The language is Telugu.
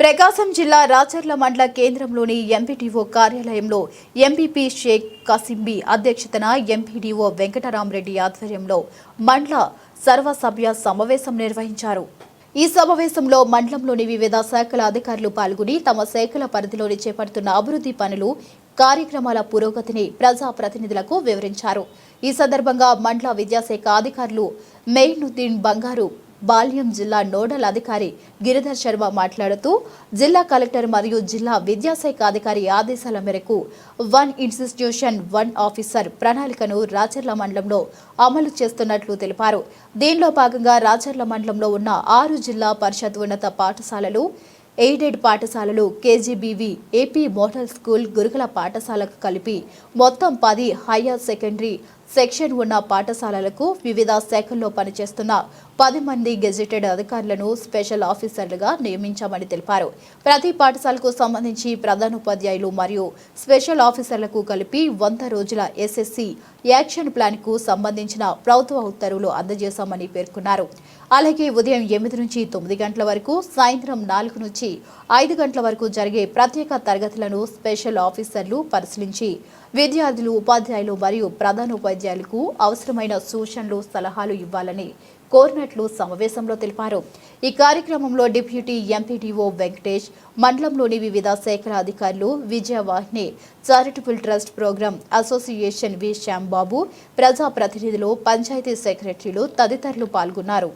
ప్రకాశం జిల్లా రాచర్ల మండల కేంద్రంలోని ఎంపీటీఓ కార్యాలయంలో ఎంపీపీ షేక్ కసింబి అధ్యక్షతన ఎంపీడీఓ వెంకటరామరెడ్డి ఆధ్వర్యంలో మండల సర్వసభ్య సమావేశం నిర్వహించారు. ఈ సమావేశంలో మండలంలోని వివిధ శాఖల అధికారులు పాల్గొని తమ శాఖల పరిధిలోని చేపడుతున్న అభివృద్ధి పనులు కార్యక్రమాల పురోగతిని ప్రజాప్రతినిధులకు వివరించారు. ఈ సందర్భంగా మండల విద్యాశాఖ అధికారులు మెయినుద్దీన్ బంగారు బాల్యం జిల్లా నోడల్ అధికారి గిరిధర్ శర్మ మాట్లాడుతూ జిల్లా కలెక్టర్ మరియు జిల్లా విద్యాశాఖ అధికారి ఆదేశాల మేరకు వన్ ఇన్స్టిట్యూషన్ వన్ ఆఫీసర్ ప్రణాళికను రాచర్ల మండలంలో అమలు చేస్తున్నట్లు తెలిపారు. దీనిలో భాగంగా రాచర్ల మండలంలో ఉన్న ఆరు జిల్లా పరిషత్ ఉన్నత పాఠశాలలు ఎయిడెడ్ పాఠశాలలు కేజీబీవీ ఏపీ మోడల్ స్కూల్ గురుకుల పాఠశాలకు కలిపి మొత్తం పది హయ్యర్ సెకండరీ సెక్షన్ ఉన్న పాఠశాలలకు వివిధ శాఖల్లో పనిచేస్తున్న పది మంది గెజిటెడ్ అధికారులను స్పెషల్ ఆఫీసర్లుగా నియమించామని తెలిపారు. ప్రతి పాఠశాలకు సంబంధించి ప్రధానోపాధ్యాయులు మరియు స్పెషల్ ఆఫీసర్లకు కలిపి వంద రోజుల ఎస్ఎస్సి యాక్షన్ ప్లాన్కు సంబంధించిన ప్రభుత్వ ఉత్తర్వులు అందజేశామని పేర్కొన్నారు. అలాగే ఉదయం ఎనిమిది నుంచి తొమ్మిది గంటల వరకు సాయంత్రం నాలుగు నుంచి ఐదు గంటల వరకు జరిగే ప్రత్యేక తరగతులను స్పెషల్ ఆఫీసర్లు పరిశీలించి విద్యార్థులు ఉపాధ్యాయులు మరియు ప్రధానోపాధ్యాయులకు అవసరమైన సూచనలు సలహాలు ఇవ్వాలని కోరినట్లు సమావేశంలో తెలిపారు. ఈ కార్యక్రమంలో డిప్యూటీ ఎంపీడీఓ వెంకటేష్ మండలంలోని వివిధ శాఖల అధికారులు Vijayavahini charitable trust programme association V. Shyambabu ప్రజాప్రతినిధులు పంచాయతీ సెక్రటరీలు తదితరులు పాల్గొన్నారు.